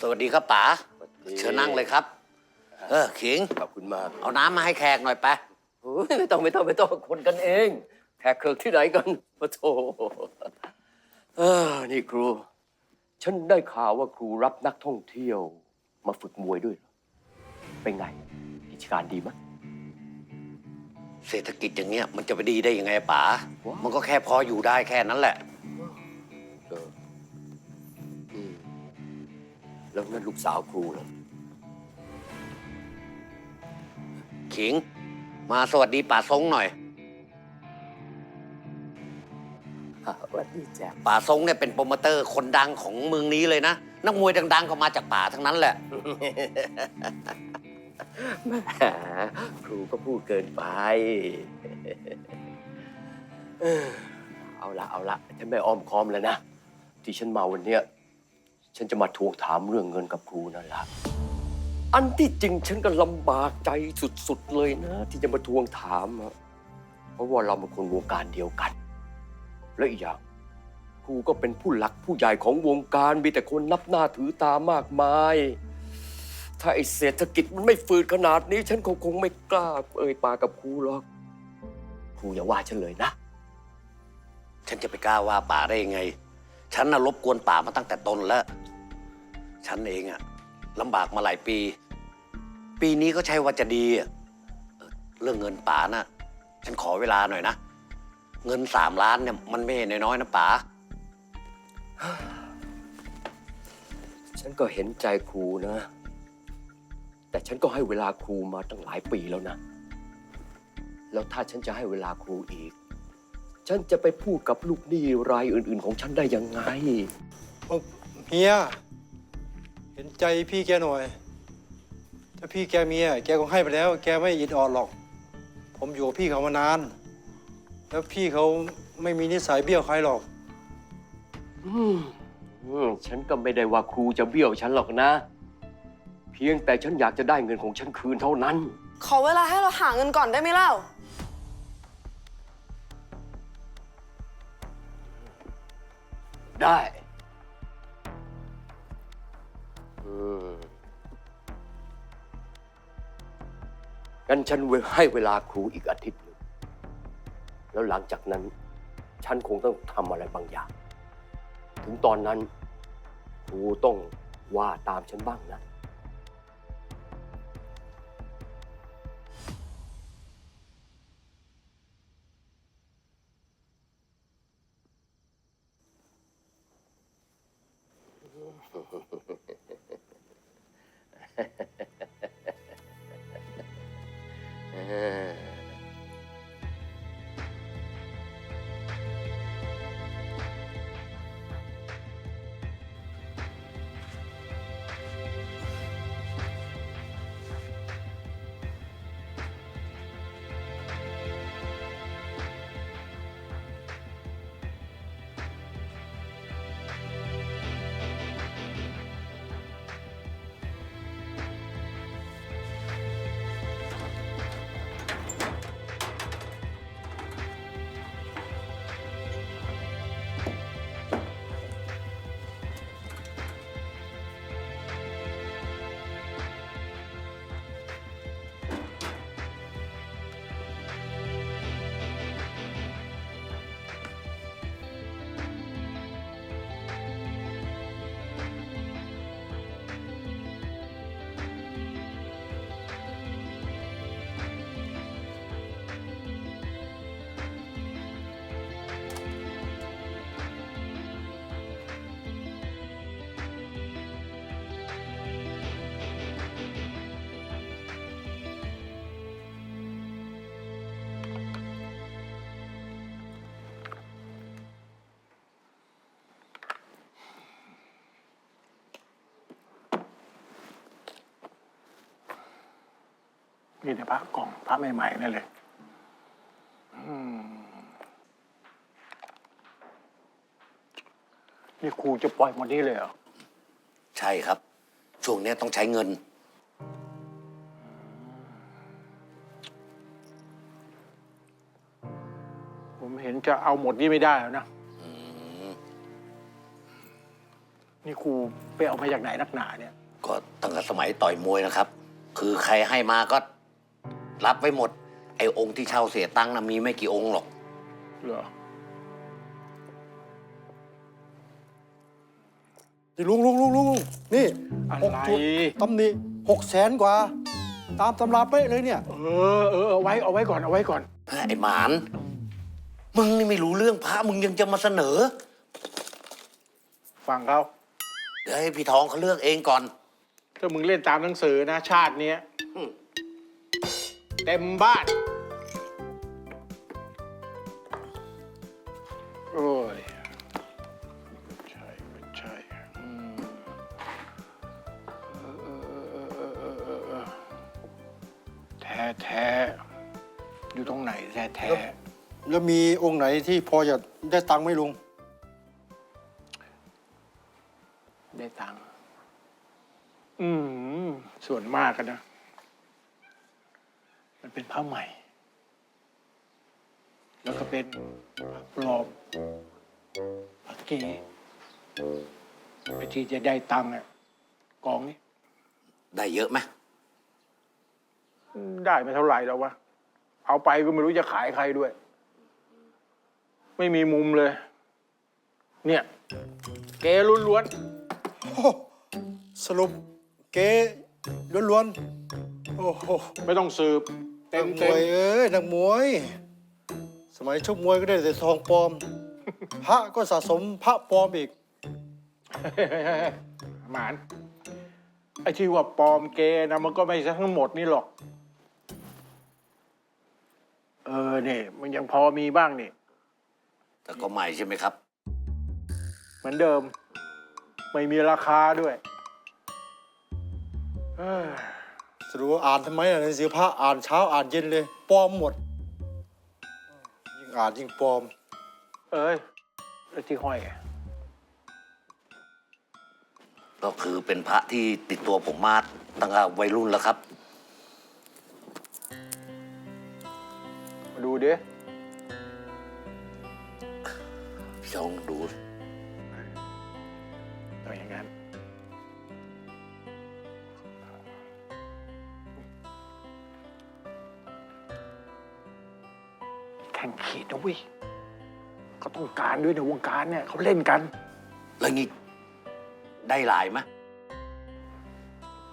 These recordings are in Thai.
สวัสดีครับป๋าเชิญนั่งเลยครับ เออขิง ขอบคุณมากเอาน้ำมาให้แขกหน่อยไปะโอ้ยไม่ต้องไม่ต้องไม่ต้องคนกันเอง แขกเคิร์กที่ไหนกันปะโถเออนี่ครู ฉันได้ข่าวว่าครูรับนักท่องเที่ยว มาฝึกมวยด้วยเหรอเป็นไงกิจการดีไหม เศรษฐกิจอย่างเงี้ยมันจะไปดีได้ยังไงป๋า ว้าว มันก็แค่พออยู่ได้แค่นั้นแหละ แล้วนั่นลูกสาวครูเหรอขิง มาสวัสดีป๋าซงหน่อยอะสวัสดีแจ๊คป๋าซงเนี่ยเป็นโปรโมเตอร์คนดังของเมืองนี้เลยนะ นักมวยดังๆก็มาจากป๋าทั้งนั้นแหละ แหมครูก็พูดเกินไปเออเอาละเอาละฉันไม่อ้อมค้อมแล้วนะ ที่ฉันมาวันเนี้ย ฉันจะมาทวงถามเรื่องเงินกับครูนั่นแหละ อันที่จริงฉันก็ลำบากใจสุดๆเลยนะ ที่จะมาทวงถามอะเพราะว่าเราเป็นคนวงการเดียวกัน และอีกอย่างครูก็เป็นผู้หลักผู้ใหญ่ของวงการมีแต่คนนับหน้าถือตามากมาย ถ้าไอเศรษฐกิจมันไม่ฝืดขนาดนี้ ฉันคงคงไม่กล้า เอ่ยปากกับครูหรอกครูอย่าว่าฉันเลยนะ ฉันจะไปกล้าว่าป๋าได้ยังไง ฉันน่ะรบกวนป๋ามาตั้งแต่ต้นแล้ว ฉันเองอะลำบากมาหลายปี ปีนี้ก็ใช่ว่าจะดีอะเออเรื่องเงินป๋าน่ะฉันขอเวลาหน่อยนะ เงินสามล้านเนี่ยมันไม่ใช่น้อยๆนะป๋า ฉันก็เห็นใจครูนะ แต่ฉันก็ให้เวลาครูมาตั้งหลายปีแล้วนะ แล้วถ้าฉันจะให้เวลาครูอีก ฉันจะไปพูดกับลูกหนี้รายอื่น ๆ ของฉันได้ยังไง เฮีย เห็นใจพี่แกหน่อย ถ้าพี่แกมีอะแกคงให้ไปแล้ว แกไม่อิดออดหรอก ผมอยู่กับพี่เขามานาน แล้วพี่เขาไม่มีนิสัยเบี้ยวใครหรอก อืมอืมฉันก็ไม่ได้ว่าครูจะเบี้ยวฉันหรอกนะ เพียงแต่ฉันอยากจะได้เงินของฉันคืนเท่านั้น ขอเวลาให้เราหาเงินก่อนได้ไหมเล่า ได้ อืมงั้นฉันให้เวลาครูอีกอาทิตย์หนึ่งแล้วหลังจากนั้น ฉันคงต้องทำอะไรบางอย่าง ถึงตอนนั้น ครูต้องว่าตามฉันบ้างนะ มีแต่พระกล่องพระใหม่ๆนั่นเลยอืมนี่ครูจะปล่อยหมดนี้เลยเหรอ ใช่ครับ ช่วงเนี้ยต้องใช้เงิน ผมเห็นจะเอาหมดนี่ไม่ได้แล้วนะ นี่ครูไปเอามาจากไหนนักหนาเนี่ย ก็ตั้งแต่สมัยต่อยมวยนะครับ คือใครให้มาก็ รับไว้หมด ไอ้องค์ที่เช่าเสียตังค์นะมีไม่กี่องค์หรอก เหรอนี่ลุงลุงลุงลุงลุงนี่อะไรหกจุดตำหนิหกแสนกว่า ตามตำราเป๊ะเลยเนี่ย เออเออเอาไว้เอาไว้ก่อนเอาไว้ก่อน ไอ้หมาน มึงนี่ไม่รู้เรื่องพระมึงยังจะมาเสนอ ฟังเขาเดี๋ยวให้พี่ทองเขาเลือกเองก่อน ถ้ามึงเล่นตามหนังสือนะ ชาติเนี้ย อืม เต็มบ้าน โอ้ยไม่ใช่ไม่ใช่อืมเออเออเออเออเออเออแท้แท้อยู่ตรงไหนแท้แท้แล้วมีองค์ไหนที่พอจะได้ตังค์ไหมลุง ได้ตังค์อืมส่วนมากกันนะมัน เป็นผ้าใหม่ แล้วก็เป็นผ้าปลอมผ้าเก๋ไอ้ที่จะได้ตังค์อะกองนี้ได้เยอะไหมได้ไม่เท่าไหร่แล้ววะ เอาไปก็ไม่รู้จะขายใครด้วย ไม่มีมุมเลย เนี่ย เก๋ล้วนโอ้โหสรุปเก๊ล้วนๆ โอ้โห ๆไม่ต้องสืบ เต็นัมกมเต็มวยเอ้ยนักมวย สมัยชกมวยก็ได้แต่ทองปลอม พระก็สะสมพระปลอมอีก หมานไอ้ที่ว่าปลอมเกนะมันก็ไม่ใช่ทั้งหมดนี่หรอก เออเนี่ยมันยังพอมีบ้างนี่แต่ก็ใหม่ใช่ไหมครับ เหมือนเดิม ไม่มีราคาด้วยเอ้ย สรุปว่าอ่านทำไมอะหนังสือพระอ่านเช้าอ่านเย็นเลยปลอมหมด ยิ่งอ่านยิ่งปลอม เอ้ยไอ้ที่ห้อยอะก็คือเป็นพระที่ติดตัวผมมาตั้งแต่วัยรุ่นแล้วครับ มาดูดิ ข่งขีดนะเว้ยเขาต้องการด้วยในวงการเนี่ยเขาเล่นกัน แล้วงี้ได้หลายไหม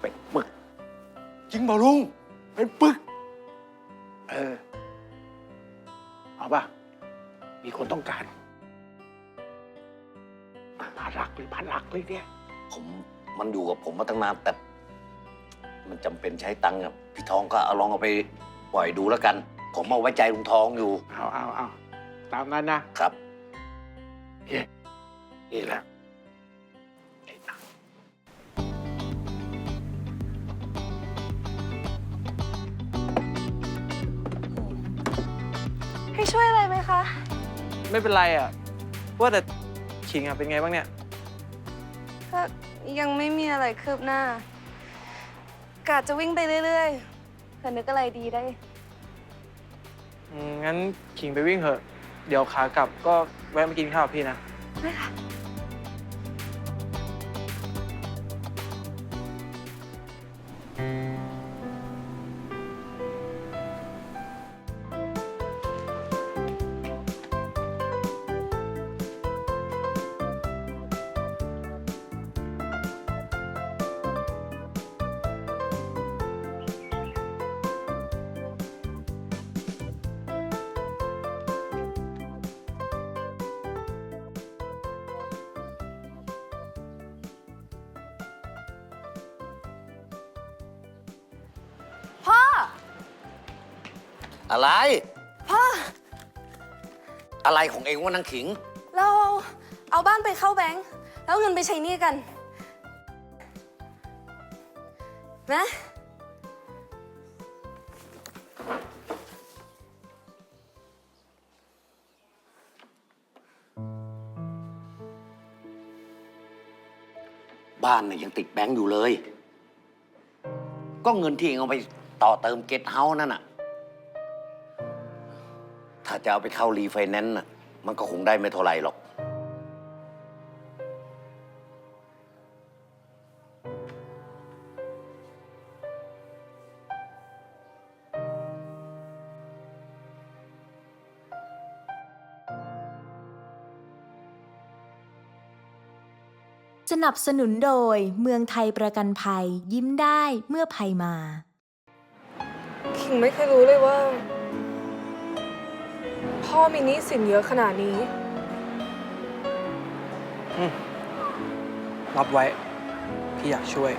เป็นปึก จริงเปล่าลุง เป็นปึก เออ เอาป่ะ มีคนต้องการพันหลักเลยพันหลักเลยเนี่ย ผมมันอยู่กับผมมาตั้งนานแต่ มันจำเป็นใช้ตังค์อะพี่ทองก็เอาลองเอาไปปล่อยดูแล้วกัน ผมเอาไว้ใจลุงทองอยู่เอาเอาเอาตามนั้นนะครับเฮ้นี่แหละไอ้ตังให้ช่วยอะไรไหมคะ ไม่เป็นไรอะ ว่าแต่ขิงอะเป็นไงบ้างเนี่ย ก็ยังไม่มีอะไรคืบหน้ากะจะวิ่งไปเรื่อยๆเผื่อนึกอะไรดีได้ อืมงั้นขิงไปวิ่งเถอะ เดี๋ยวขากลับก็แวะมากินข้าวกับพี่นะพ่อ อะไร พ่อ อะไรของเองวะนางขิง เราเอาบ้านไปเข้าแบงค์แล้วเงินไปใช้หนี้กันนะบ้านเนี่ยยังติดแบงค์อยู่เลย ก็เงินที่เองเอาไปต่อเติมเกตเฮาส์นั่นน่ะถ้า จะเอาไปเข้ารีไฟแนนซ์น่ะมันก็คงได้ไม่เท่าไหร่หรอก สนับสนุนโดยเมืองไทยประกันภัย ยิ้มได้เมื่อภัยมา คิงไม่เคยรู้เลยว่า พ่อมีหนี้สินเยอะขนาดนี้ รับไว้ พี่อยากช่วย